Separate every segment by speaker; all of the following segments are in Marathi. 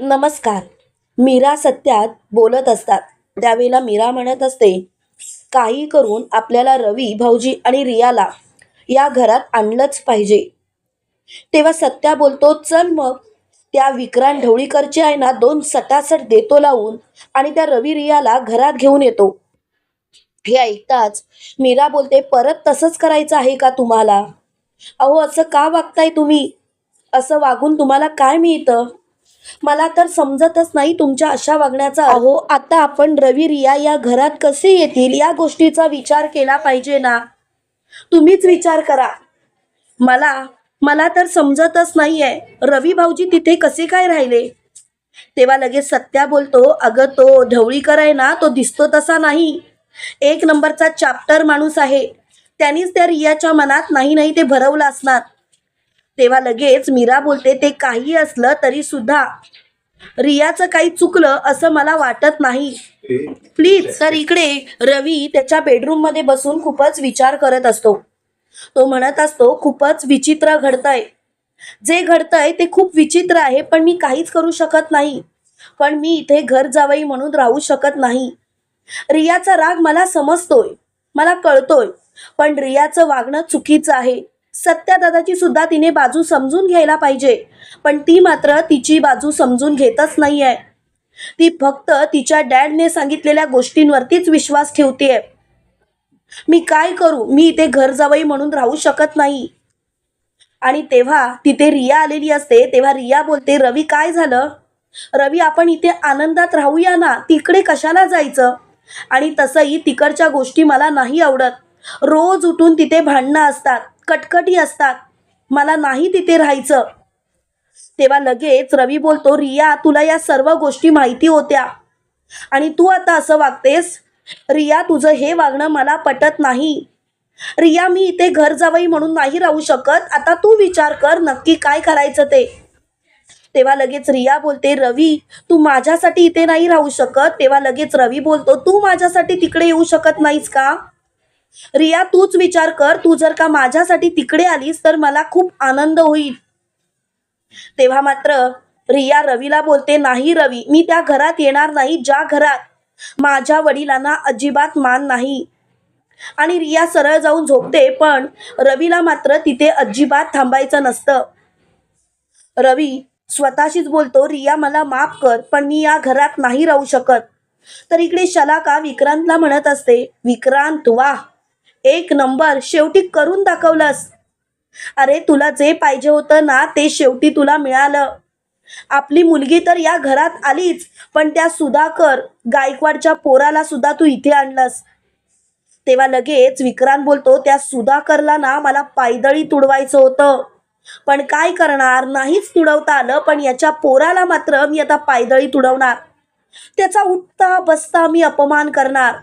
Speaker 1: नमस्कार. मीरा सत्यात बोलत असतात. त्यावेळेला मीरा म्हणत असते काही करून आपल्याला रवी भाऊजी आणि रियाला या घरात आणलंच पाहिजे. तेव्हा सत्या बोलतो चल मग. त्या विक्रांत ढवळीकरचे आहे ना दोन सटासट देतो लावून आणि त्या रवी रियाला घरात घेऊन येतो. हे ऐकताच मीरा बोलते परत तसंच करायचं आहे का तुम्हाला? अहो असं का वागताय तुम्ही? असं वागून तुम्हाला काय मिळतं? मला तर समजतच नाही तुमच्या अशा वागण्याचा. अहो आता आपण रवी रिया या घरात कसे येतील? या गोष्टीचा विचार केला पाहिजे ना. तुम्हीच विचार करा. मला मला तर समजतच नाहीये. रवी भाऊजी तिथे कसे काय राहिले? तेव्हा लगेच सत्या बोलतो अगं तो ढवळीकर आहे ना तो दिसतो तसा नाही. एक नंबरचा चॅप्टर माणूस आहे. त्यांनीच त्या रियाच्या मनात नाही नाही ते भरवलं असणार. तेव्हा लगेच मीरा बोलते ते काही असलं तरी सुद्धा रियाचं काही चुकलं असं मला वाटत नाही. प्लीज तर इकडे रवी त्याच्या बेडरूममध्ये बसून खूपच विचार करत असतो. तो म्हणत असतो खूपच विचित्र घडतंय. जे घडतंय ते खूप विचित्र आहे पण मी काहीच करू शकत नाही. पण मी इथे घर जावई म्हणून राहू शकत नाही. रियाचा राग मला समजतोय मला कळतोय पण रियाचं वागणं चुकीचं आहे. सत्यादादाची सुद्धा तिने बाजू समजून घ्यायला पाहिजे. पण ती मात्र तिची बाजू समजून घेतच नाहीये. ती फक्त तिच्या डॅडने सांगितलेल्या गोष्टींवरतीच विश्वास ठेवतेय. मी काय करू? मी इथे घर जावई म्हणून राहू शकत नाही. आणि तेव्हा तिथे रिया आलेली असते. तेव्हा रिया बोलते रवी काय झालं? रवी आपण इथे आनंदात राहूया ना? तिकडे कशाला जायचं? आणि तसंही तिकडच्या गोष्टी मला नाही आवडत. रोज उठून तिथे भांडणं असतात. कटकटी असतात. मला नाही तिथे राहायचं. तेव्हा लगेच रवी बोलतो रिया तुला या सर्व गोष्टी माहिती होत्या. आणि तू आता असं वागतेस? रिया तुझं हे वागणं मला पटत नाही. रिया मी इथे घर जावई म्हणून नाही राहू शकत. आता तू विचार कर नक्की काय करायचं ते. तेव्हा लगेच रिया बोलते रवी तू माझ्यासाठी इथे नाही राहू शकत. तेव्हा लगेच रवी बोलतो तू माझ्यासाठी तिकडे येऊ शकत नाहीस का? रिया तूच विचार कर. तू जर का माझ्यासाठी तिकडे आलीस तर मला खूप आनंद होईल. तेव्हा मात्र रिया रवीला बोलते नाही रवी मी त्या घरात येणार नाही ज्या घरात माझ्या वडिलांना अजिबात मान नाही. आणि रिया सरळ जाऊन झोपते पण रवीला मात्र तिथे अजिबात थांबायचं नसतं. रवी स्वतःशीच बोलतो रिया मला माफ कर पण मी या घरात नाही राहू शकत. तर इकडे शलाका विक्रांतला म्हणत असते विक्रांत वाह एक नंबर शेवटी करून दाखवलंस. अरे तुला जे पाहिजे होतं ना ते शेवटी तुला मिळालं. आपली मुलगी तर या घरात आलीच पण त्या सुधाकर गायकवाडच्या पोराला सुद्धा तू इथे आणलंस. तेव्हा लगेच विक्रांत बोलतो त्या सुधाकरला ना मला पायदळी तुडवायचं होतं. पण काय करणार? नाहीच तुडवता आलं पण याच्या पोराला मात्र मी आता पायदळी तुडवणार. त्याचा उठता बसता मी अपमान करणार.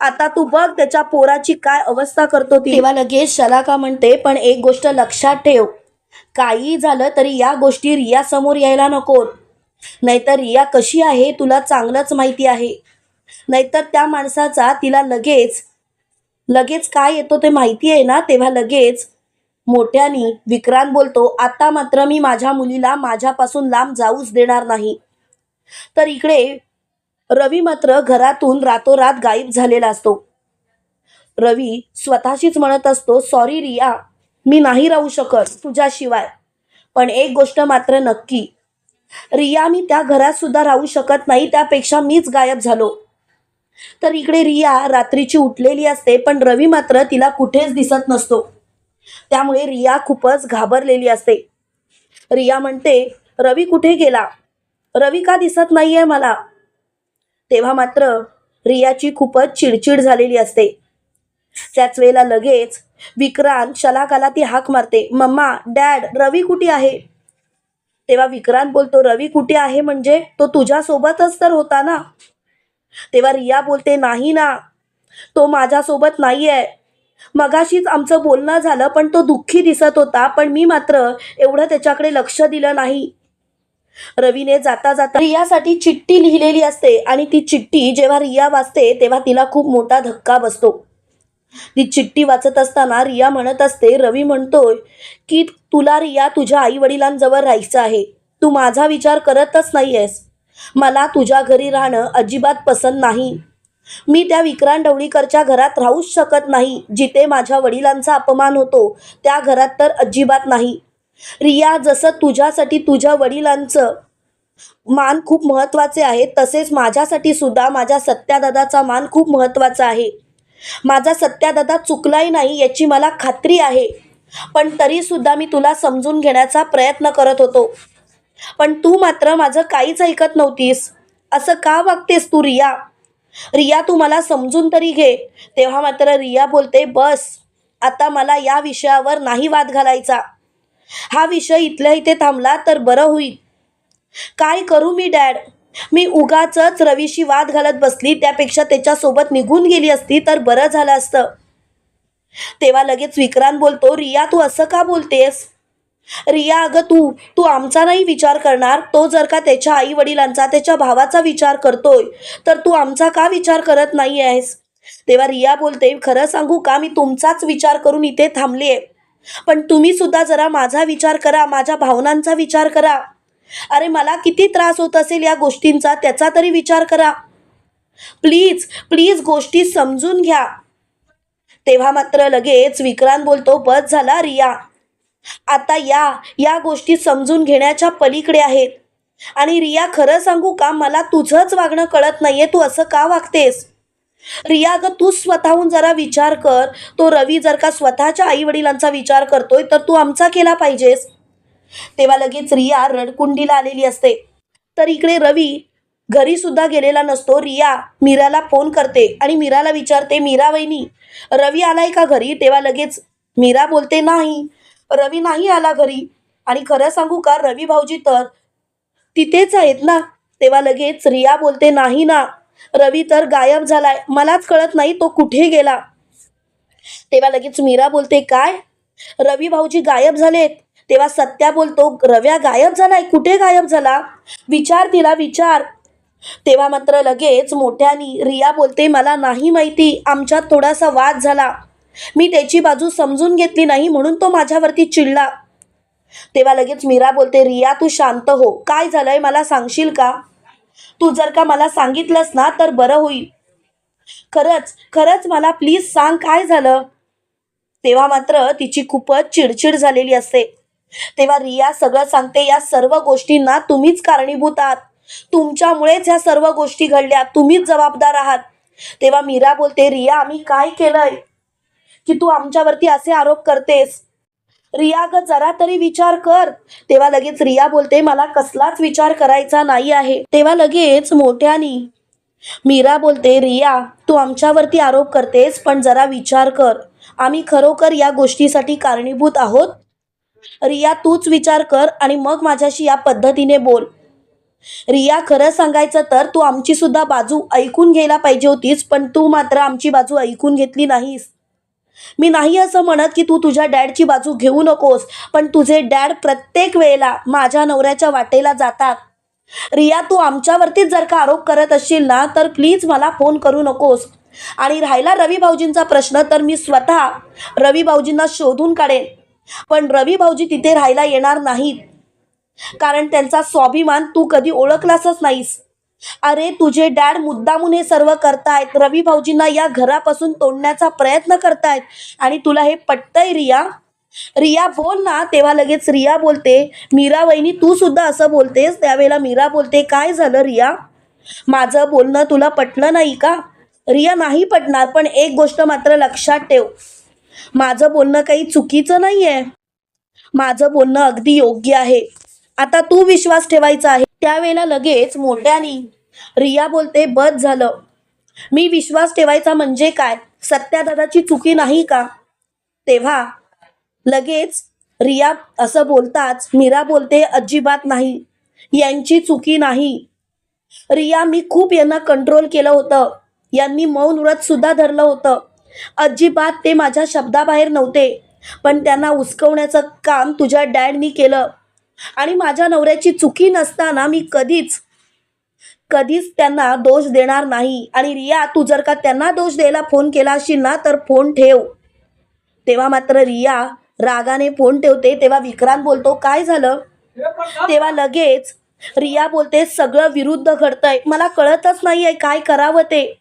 Speaker 1: आता तू बघ त्याच्या पोराची काय अवस्था करतो ती. तेव्हा लगेच शलाका म्हणते पण एक गोष्ट लक्षात ठेव. काही झालं तरी या गोष्टी रिया समोर यायला नको. नाहीतर रिया कशी आहे तुला चांगलंच माहिती आहे. नाहीतर त्या माणसाचा तिला लगेच लगेच काय येतो ते माहिती आहे ना? तेव्हा लगेच मोठ्यानी विक्रांत बोलतो आता मात्र मी माझ्या मुलीला माझ्यापासून लांब जाऊच देणार नाही. तर इकडे रवी मात्र घरातून रातोरात गायब झालेला असतो. रवी स्वतःशीच म्हणत असतो सॉरी रिया मी नाही राहू शकत तुझ्याशिवाय. पण एक गोष्ट मात्र नक्की. रिया मी त्या घरात सुद्धा राहू शकत नाही त्यापेक्षा मीच गायब झालो. तर इकडे रिया रात्रीची उठलेली असते पण रवी मात्र तिला कुठेच दिसत नसतो. त्यामुळे रिया खूपच घाबरलेली असते. रिया म्हणते रवी कुठे गेला? रवी का दिसत नाहीये मला? तेव्हा मात्र रियाची खूपच चिडचिड झालेली असते. त्याच वेळेला लगेच विक्रांत शलाकाला ती हाक मारते. मम्मा डॅड रवी कुठे आहे? तेव्हा विक्रांत बोलतो रवी कुठे आहे म्हणजे तो तुझ्या सोबतच तर होता ना? तेव्हा रिया बोलते नाही ना तो माझ्यासोबत आहे मगाशीच आमचं बोलणं झालं पण तो दुःखी दिसत होता पण मी मात्र एवढं त्याच्याकडे लक्ष दिलं नाही. रवीने जाता जाता रियासाठी चिठ्ठी लिहिलेली असते आणि ती चिठ्ठी जेव्हा रिया वाचते तेव्हा तिला खूप मोठा धक्का बसतो. ती चिठ्ठी वाचत असताना रिया म्हणत असते रवी म्हणतोय की तुला रिया तुझ्या आई वडिलांजवळ राहायचं आहे. तू माझा विचार करतच नाही आहेस मला तुझ्या घरी राहणं अजिबात पसंत नाही. मी त्या विक्रांत ढवळीकरच्या घरात राहूच शकत नाही. जिथे माझ्या वडिलांचा अपमान होतो त्या घरात तर अजिबात नाही. रिया जसं तुझ्यासाठी तुझ्या वडिलांचं मान खूप महत्त्वाचे आहे तसेच माझ्यासाठी सुद्धा माझ्या सत्यादादाचा मान खूप महत्त्वाचा आहे. माझा सत्यादादा चुकलाही नाही याची मला खात्री आहे पण तरीसुद्धा मी तुला समजून घेण्याचा प्रयत्न करत होतो. पण तू मात्र माझं काहीच ऐकत नव्हतीस. असं का वागतेस तू रिया? रिया तू मला समजून तरी घे. तेव्हा मात्र रिया बोलते बस आता मला या विषयावर नाही वाद घालायचा. हा विषय इथल्या इथे थांबला तर बरं होईल. काय करू मी डॅड? मी उगाचच रवीशी वाद घालत बसली त्यापेक्षा त्याच्यासोबत निघून गेली असती तर बरं झालं असतं. तेव्हा लगेच विक्रांत बोलतो रिया तू असं का बोलतेस? रिया अगं तू तू आमचा नाही विचार करणार. तो जर का त्याच्या आई वडिलांचा त्याच्या भावाचा विचार करतोय तर तू आमचा का विचार करत नाही आहेस तेव्हा रिया बोलते खरं सांगू का मी तुमचाच विचार करून इथे थांबली आहे पण तुम्ही सुद्धा जरा माझा विचार करा माझ्या भावनांचा विचार करा. अरे मला किती त्रास होत असेल या गोष्टींचा त्याचा तरी विचार करा. प्लीज प्लीज गोष्टी समजून घ्या. तेव्हा मात्र लगेच विक्रांत बोलतो बस झाला रिया. आता या या गोष्टी समजून घेण्याच्या पलीकडे आहेत. आणि रिया खरं सांगू का? मला तुझंच वागणं कळत नाहीये तू असं का वागतेस? रिया ग तू स्वतःहून जरा विचार कर. तो रवी जर का स्वतःच्या आई वडिलांचा विचार करतोय तर तू आमचा केला पाहिजेस. तेव्हा लगेच रिया रडकुंडीला आलेली असते. तर इकडे रवी घरी सुद्धा गेलेला नसतो. रिया मीराला फोन करते आणि मीराला विचारते मीरा वहिनी रवी आलाय का घरी? तेव्हा लगेच मीरा बोलते नाही. रवी नाही आला घरी. आणि खरं सांगू का रवी भाऊजी तर तिथेच आहेत ना. तेव्हा लगेच रिया बोलते नाही ना रवी तर गायब झालाय. मलाच कळत नाही तो कुठे गेला. तेव्हा लगेच मीरा बोलते काय? रवी भाऊजी गायब झालेत. तेव्हा सत्या बोलतो रव्या गायब झालाय? कुठे गायब झाला? विचार तिला विचार. तेव्हा मात्र लगेच मोठ्यानी रिया बोलते मला नाही माहिती आमच्यात थोडासा वाद झाला. मी त्याची बाजू समजून घेतली नाही म्हणून तो माझ्यावरती चिडला. तेव्हा लगेच मीरा बोलते रिया तू शांत हो. काय झालंय? मला सांगशील का? तू जर का मला सांगितलंस ना तर बरं होईल. खरंच खरंच मला प्लीज सांग काय झालं? तेव्हा मात्र तिची खूपच चिडचिड झालेली असते. तेव्हा रिया सगळं सांगते या सर्व गोष्टींना तुम्हीच कारणीभूत आहात. तुमच्यामुळेच ह्या सर्व गोष्टी घडल्या तुम्हीच जबाबदार आहात. तेव्हा मीरा बोलते रिया आम्ही काय केलंय? की तू आमच्यावरती असे आरोप करतेस? रिया ग जरा तरी विचार कर. तेव्हा लगेच रिया बोलते मला कसलाच विचार करायचा नाही आहे. तेव्हा लगेच मोठ्यानी मीरा बोलते रिया तू आमच्यावरती आरोप करतेस पण जरा विचार कर. आम्ही खरोखर या गोष्टीसाठी कारणीभूत आहोत. रिया तूच विचार कर आणि मग माझ्याशी या पद्धतीने बोल. रिया खरं सांगायचं तर तू आमची सुद्धा बाजू ऐकून घ्यायला पाहिजे होतीस पण तू मात्र आमची बाजू ऐकून घेतली नाहीस. मी नाही असं म्हणत की तू तुझ्या डॅडची बाजू घेऊ नकोस पण तुझे डॅड प्रत्येक वेळेला माझ्या नवऱ्याच्या वाटेला जातात. रिया तू आमच्यावरतीच जर का आरोप करत असशील ना तर प्लीज मला फोन करू नकोस. आणि राहिला रवी भाऊजींचा प्रश्न तर मी स्वतः रवी भाऊजींना शोधून काढेन. पण रवी भाऊजी तिथे राहायला येणार नाहीत. कारण त्यांचा स्वाभिमान तू कधी ओळखलासच नाहीस. अरे तुझे डॅड मुद्दामून हे सर्व करतायत. रवी भाऊजींना या घरापासून तोडण्याचा प्रयत्न करतायत. आणि तुला हे पटतंय रिया? रिया बोल ना. तेव्हा लगेच रिया बोलते मीरा वहिनी तू सुद्धा असं बोलतेस? त्यावेळेला मीरा बोलते काय झालं रिया? माझं बोलणं तुला पटलं नाही का? रिया नाही पटणार पण एक गोष्ट मात्र लक्षात ठेव. माझं बोलणं काही चुकीचं नाही आहे माझं बोलणं अगदी योग्य आहे. आता तू विश्वास ठेवायचा आहे. त्यावेळेला लगेच मोठ्यानी रिया बोलते बस झालं. मी विश्वास ठेवायचा म्हणजे काय? सत्यादादाची चुकी नाही का? तेव्हा लगेच रिया असं बोलताच मीरा बोलते अजिबात नाही. यांची चुकी नाही. रिया मी खूप यांना कंट्रोल केलं होतं. यांनी मौन व्रत सुद्धा धरलं होतं. अजिबात ते माझ्या शब्दाबाहेर नव्हते. पण त्यांना उचकवण्याचं काम तुझ्या डॅडनी केलं. आणि माझ्या नवऱ्याची चुकी नसताना मी कधीच कधीच त्यांना दोष देणार नाही. आणि रिया तू जर का त्यांना दोष द्यायला फोन केला असशील ना तर फोन ठेव. तेव्हा मात्र रिया रागाने फोन ठेवते तेव्हा विक्रांत बोलतो काय झालं? तेव्हा लगेच रिया बोलते सगळं विरुद्ध घडतंय. मला कळतच नाहीये काय करावं ते.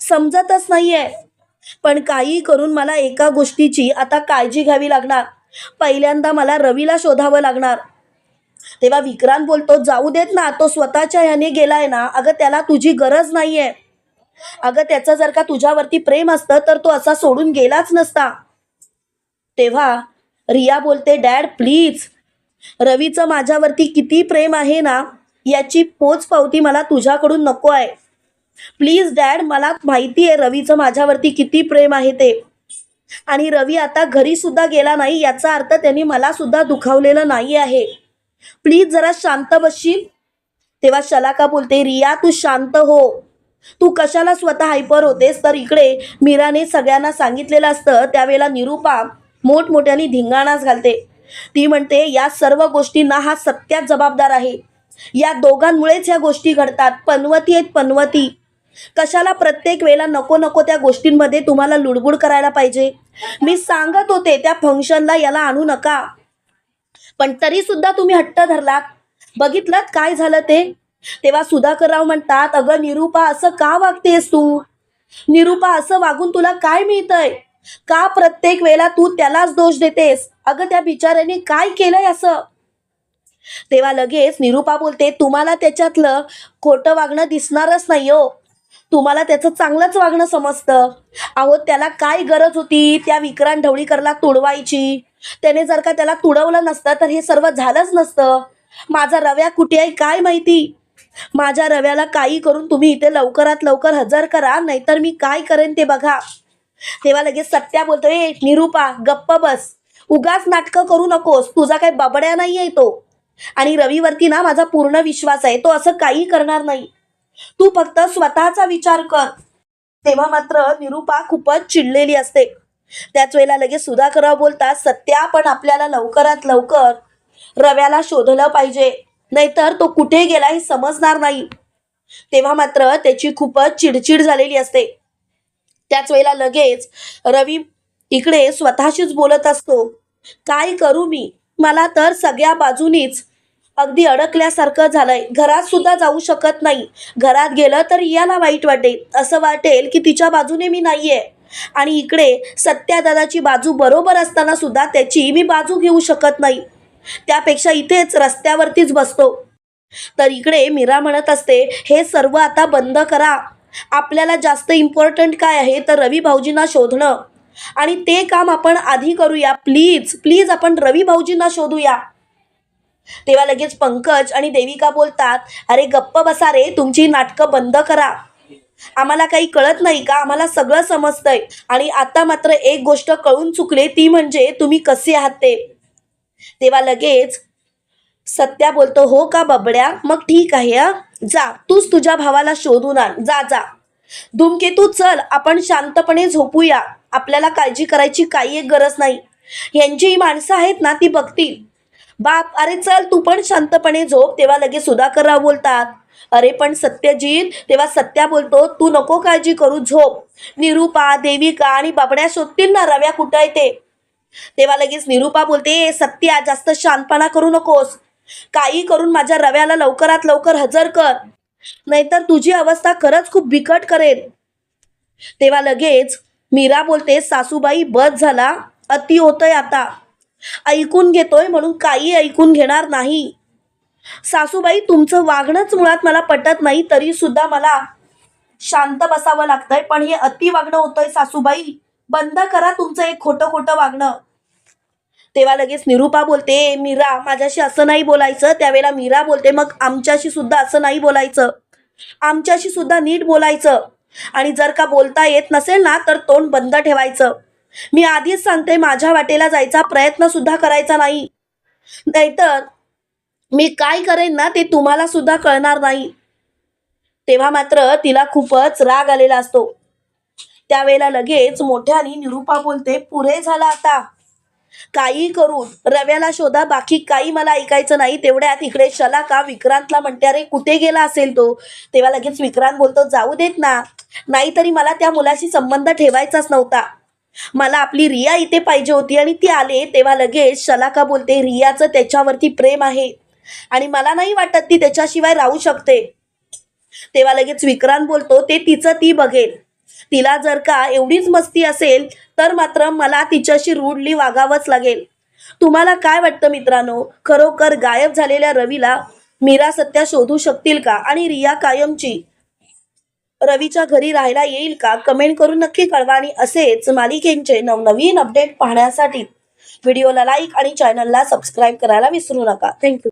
Speaker 1: समजतच नाहीये. पण काही करून मला एका गोष्टीची आता काळजी घ्यावी लागणार. पहिल्यांदा मला रवीला शोधावं लागणार. तेव्हा विक्रांत बोलतो जाऊ देत ना तो स्वतःच्या ह्याने गेलाय ना. अगं त्याला तुझी गरज नाहीये. अगं त्याचं जर का तुझ्यावरती प्रेम असतं तर तो असा सोडून गेलाच नसता. तेव्हा रिया बोलते डॅड प्लीज. रवीचं माझ्यावरती किती प्रेम आहे ना याची पोच पावती मला तुझ्याकडून नको आहे. प्लीज डॅड मला माहिती आहे रवीचं माझ्यावरती किती प्रेम आहे ते. आणि रवी आता घरी सुद्धा गेला नाही याचा अर्थ त्यांनी मला सुद्धा दुखावलेलं नाही आहे. प्लीज जरा शांत बसशील तेव्हा शलाका बोलते रिया तू शांत हो. तू कशाला स्वतः हायपर होतेस? तर इकडे मीराने सगळ्यांना सांगितलेलं असतं. त्यावेळेला निरूपा मोठमोठ्याने धिंगाणाच घालते. ती म्हणते या सर्व गोष्टींना हा सत्यात जबाबदार आहे. या दोघांमुळेच ह्या गोष्टी घडतात. पनवती आहेत पनवती. कशाला प्रत्येक वेळेला नको नको त्या गोष्टींमध्ये तुम्हाला लुडबुड करायला पाहिजे? मी सांगत होते त्या फंक्शनला याला आणू नका. पण तरी सुद्धा तुम्ही हट्ट धरलात. बघितलं काय झालं ते? तेव्हा सुधाकरराव म्हणतात अगं निरूपा असं का वागतेस तू? निरूपा असं वागून तुला काय मिळतंय? का प्रत्येक वेळेला तू त्यालाच दोष देतेस? अगं त्या बिचाऱ्याने काय केलंय असं? तेव्हा लगेच निरूपा बोलते तुम्हाला त्याच्यातलं खोटं वागणं दिसणारच नाही हो. तुम्हाला त्याचं चांगलंच वागणं समजतं. अहो त्याला काय गरज होती त्या विक्रांत ढवळीकरला तोडवायची? त्याने जर का त्याला तुडवलं नसतं तर हे सर्व झालंच नसतं. माझा रव्या कुठे आहे काय माहिती? माझ्या रव्याला काही करून तुम्ही इथे लवकरात लवकर हजर करा नाहीतर मी काय करेन ते बघा. तेव्हा लगेच सत्या बोलतोय निरूपा गप्प बस. उगाच नाटकं करू नकोस. तुझा काही बबड्या नाही आहे तो. आणि रवीवरती ना माझा पूर्ण विश्वास आहे तो असं काही करणार नाही. तू फक्त स्वतःचा विचार कर. तेव्हा मात्र निरूपा खूपच चिडलेली असते. त्याच वेळेला लगेच सुधाकरराव बोलतात सत्या पण आपल्याला लवकरात लवकर रव्याला शोधलं पाहिजे. नाहीतर तो कुठे गेला हे समजणार नाही. तेव्हा मात्र त्याची खूपच चिडचिड झालेली असते. त्याच वेळेला लगेच रवी इकडे स्वतःशीच बोलत असतो काय करू मी? मला तर सगळ्या बाजूनीच अगदी अडकल्यासारखं झालंय. घरात सुद्धा जाऊ शकत नाही. घरात गेलं तर याला वाईट वाटेल. असं वाटेल की तिच्या बाजूने मी नाहीये. आणि इकडे सत्यादादाची बाजू बरोबर असताना सुद्धा त्याची मी बाजू घेऊ शकत नाही. त्यापेक्षा इथेच रस्त्यावरतीच बसतो. तर इकडे मीरा म्हणत असते हे सर्व आता बंद करा. आपल्याला जास्त इम्पॉर्टंट काय आहे तर रवी भाऊजींना शोधणं. आणि ते काम आपण आधी करूया. प्लीज प्लीज आपण रवी भाऊजींना शोधूया. तेव्हा लगेच पंकज आणि देविका बोलतात अरे गप्प बसा रे तुमची नाटकं बंद करा. आम्हाला काही कळत नाही का? आम्हाला सगळं समजतंय. आणि आता मात्र एक गोष्ट कळून चुकले ती म्हणजे तुम्ही कसे आहात ते? तेव्हा लगेच सत्या बोलतो हो का बबड्या? मग ठीक आहे जा तूच तुझ्या भावाला शोधून आण. जा जा. धूमकेतू चल आपण शांतपणे झोपूया. आपल्याला काळजी करायची काही एक गरज नाही. यांची ही माणसं आहेत ना ती बघतील. बाप अरे चल तू पण शांतपणे झोप. तेव्हा लगेच सुधाकरराव बोलतात अरे पण सत्यजित तेव्हा सत्या बोलतो तू नको काळजी करू झोप. निरूपा देविका आणि बाबड्या शोधतील ना रव्या कुठं येते? तेव्हा लगेच निरूपा बोलते सत्या जास्त शांतपणा करू नकोस. काही करून माझ्या रव्याला लवकरात लवकर हजर कर. नाहीतर तुझी अवस्था खरंच खूप बिकट करेल. तेव्हा लगेच मीरा बोलते सासूबाई बस झाला. अति होतय आता. ऐकून घेतोय म्हणून काही ऐकून घेणार नाही. सासूबाई तुमचं वागणंच मुळात मला पटत नाही तरी सुद्धा मला शांत बसावं लागतंय. पण हे अति वागणं होतंय सासूबाई. बंद करा तुमचं एक खोटं खोटं वागणं. तेव्हा लगेच निरूपा बोलते मीरा माझ्याशी असं नाही बोलायचं. त्यावेळेला मीरा बोलते मग आमच्याशी सुद्धा असं नाही बोलायचं. आमच्याशी सुद्धा नीट बोलायचं. आणि जर का बोलता येत नसेल ना तर तोंड बंद ठेवायचं. मी आधीच सांगते माझ्या वाटेला जायचा प्रयत्न सुद्धा करायचा नाही. नाहीतर मी काय करेन ना ते तुम्हाला सुद्धा कळणार नाही. तेव्हा मात्र तिला खूपच राग आलेला असतो. त्यावेळेला लगेच मोठ्याने निरूपा बोलते पुरे झाला आता. काही करून रव्याला शोधा बाकी काही मला ऐकायचं नाही. तेवढ्यात इकडे शलाका विक्रांतला म्हणते अरे कुठे गेला असेल तो? तेव्हा लगेच विक्रांत बोलतो जाऊ देत ना. नाहीतरी मला त्या मुलाशी संबंध ठेवायचाच नव्हता. मला आपली रिया इथे पाहिजे होती आणि ती आले तेव्हा लगेच शलाका बोलते रियाचं त्याच्यावरती प्रेम आहे. आणि मला नाही वाटत ती त्याच्याशिवाय राहू शकते. तेव्हा लगेच विक्रांत बोलतो ते तिचं ती बघेल. तिला जर का एवढीच मस्ती असेल तर मात्र मला तिच्याशी रूढली वागावंच लागेल. तुम्हाला काय वाटतं मित्रांनो? खरोखर गायब झालेल्या रवीला मीरा सत्या शोधू शकतील का? आणि रिया कायमची? रवीच्या घरी राहायला येईल का? कमेंट करून नक्की कळवा आणि असेच मालिकेंचे नवनवीन अपडेट पाहण्यासाठी व्हिडिओला लाईक आणि चॅनलला सबस्क्राईब करायला विसरू नका. थँक्यू.